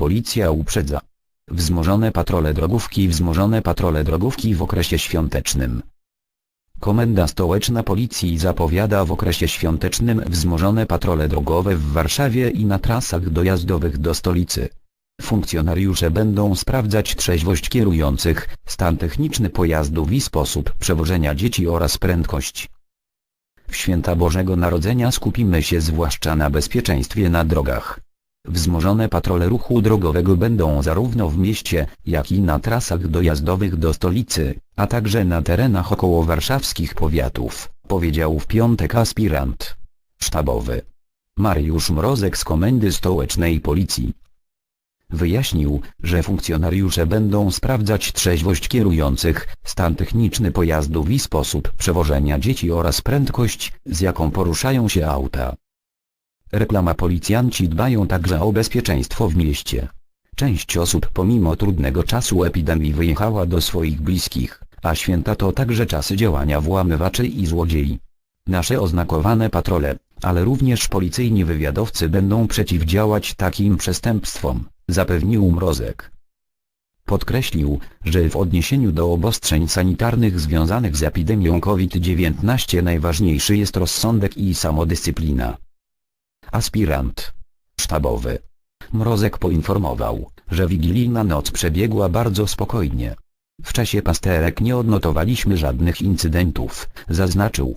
Policja uprzedza. Wzmożone patrole drogówki Wzmożone patrole drogówki w okresie świątecznym. Komenda Stołeczna Policji zapowiada w okresie świątecznym wzmożone patrole drogowe w Warszawie i na trasach dojazdowych do stolicy. Funkcjonariusze będą sprawdzać trzeźwość kierujących, stan techniczny pojazdów i sposób przewożenia dzieci oraz prędkość. W święta Bożego Narodzenia skupimy się zwłaszcza na bezpieczeństwie na drogach. Wzmożone patrole ruchu drogowego będą zarówno w mieście, jak i na trasach dojazdowych do stolicy, a także na terenach około warszawskich powiatów, powiedział w piątek aspirant sztabowy. Mariusz Mrozek z Komendy Stołecznej Policji. Wyjaśnił, że funkcjonariusze będą sprawdzać trzeźwość kierujących, stan techniczny pojazdów i sposób przewożenia dzieci oraz prędkość, z jaką poruszają się auta. Reklama Policjanci dbają także o bezpieczeństwo w mieście. Część osób pomimo trudnego czasu epidemii wyjechała do swoich bliskich, a święta to także czasy działania włamywaczy i złodziei. Nasze oznakowane patrole, ale również policyjni wywiadowcy będą przeciwdziałać takim przestępstwom, zapewnił Mrozek. Podkreślił, że w odniesieniu do obostrzeń sanitarnych związanych z epidemią COVID-19 najważniejszy jest rozsądek i samodyscyplina. Aspirant sztabowy Mrozek poinformował, że wigilijna noc przebiegła bardzo spokojnie. W czasie pasterek nie odnotowaliśmy żadnych incydentów, zaznaczył.